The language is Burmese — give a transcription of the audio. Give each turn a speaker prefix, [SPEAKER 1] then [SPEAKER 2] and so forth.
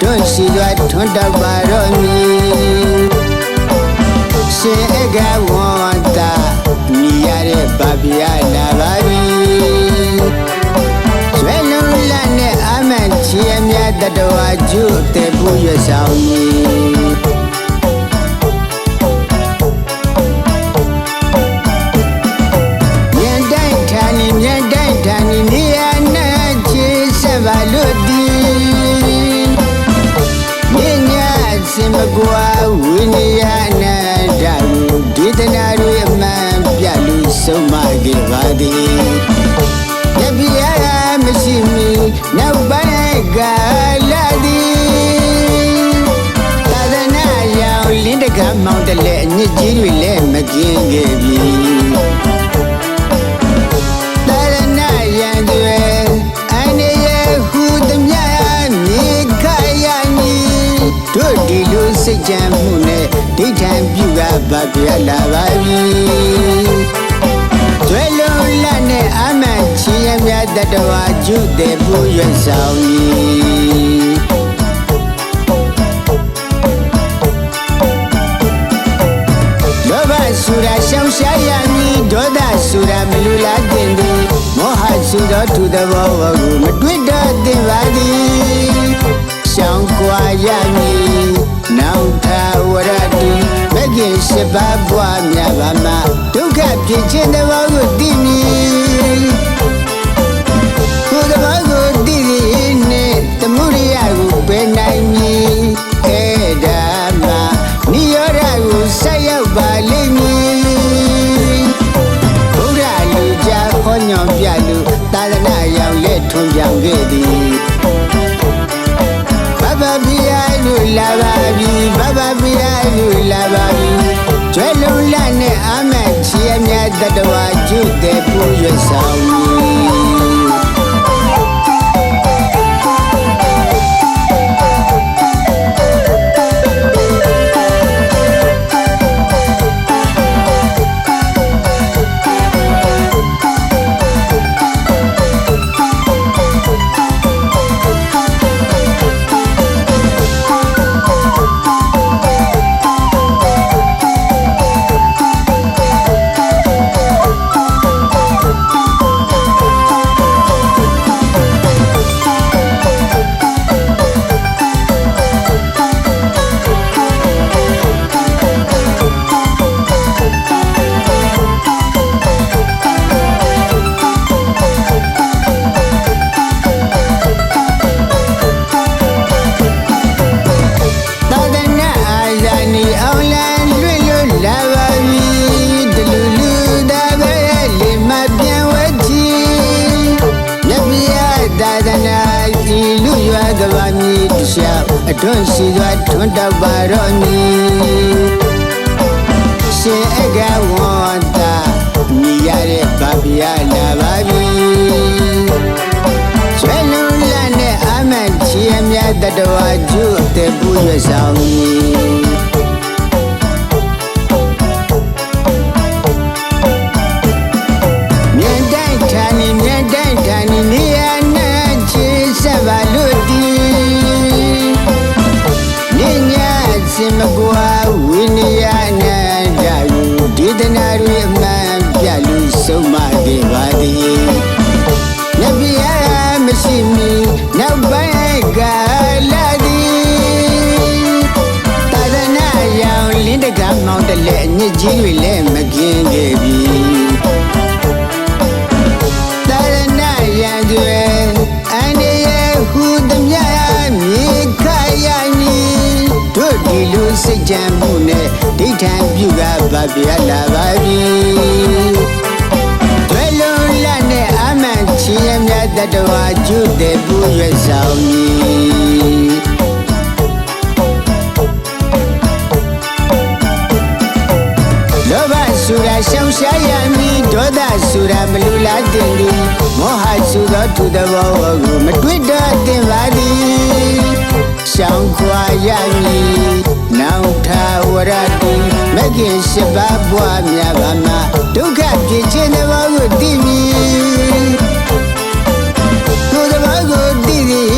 [SPEAKER 1] တွန်းရှိစွာထွန်းတောက်ပါတော့မည်ရှင်အကဝန္တာမြည်ရတဲ့ဗဗျာလာပါပြီဆွေလုံးလက်နဲ့အမန်ချီအမြတ်တတော်ကျုတေပူရဆောင်မည် မောင်တလဲအညစ်ကြီးတွေလည်းမကင်းခဲ့ပြီတရဏယံတွေအနေရဟုသမျှမြေခရမီတို့ဒီလိုစိတ်ကြံမှုနဲ့ဒိဋ္ဌံပြုကဗပြလာပါပြီကျွဲလုံးလက်နဲ့အမှန်ချီရမြတ်တတဝါကျုတဲ့ပူရွတ်ဆောင်မ ရှောင်ရှားရမည်ဒေါသဆိုတာမလူလားတင်သည်မောဟရှိသောသူသဘောကိုမတွေ့တော့သင်ပါသည်ရှောင်ကွာရမည် လူလာပါပြီကျွဲလုံးလက်နဲ့အာမတ်ချီအမြတ်တတဝါကျုတဲ့ပူရွတ်ဆောင် အတွန်းရှိစွာထွန်းတောက်ပါတော့မည်ရှင်အကဝန္တာမြည်ရတဲ့ဗဗျာလာပါပြီဆွေလုံးလက်နဲ့အမတ်ချီအမြတ်တတဝါကျုတဲ့ပူရွတ်ဆောင်မ ကြံမှုနဲ့ဒိဋ္ဌံပြုကဗဗျာလာပါပြီဘယ်လိုလက်နဲ့အမှန်ချီရမြတ်တတဝါကျုတဲ့ပူရွတ်ဆောင်မ ရှောင်ရှားရမည်ဒေါသဆိုတာမလူလားတင်သည်မောဟဆိုသောသူသဘောကိုမတွေ့တော့တင်ပါသည်ရှောင်ခွာရမည်နောက်ထာဝရတိမဂ္ဂင်ရှိပါးပွားများပါမှာဒုက္ခဖြစ်ခြင်းသဘောကိုသိမည်သူသဘောကိုသိသည်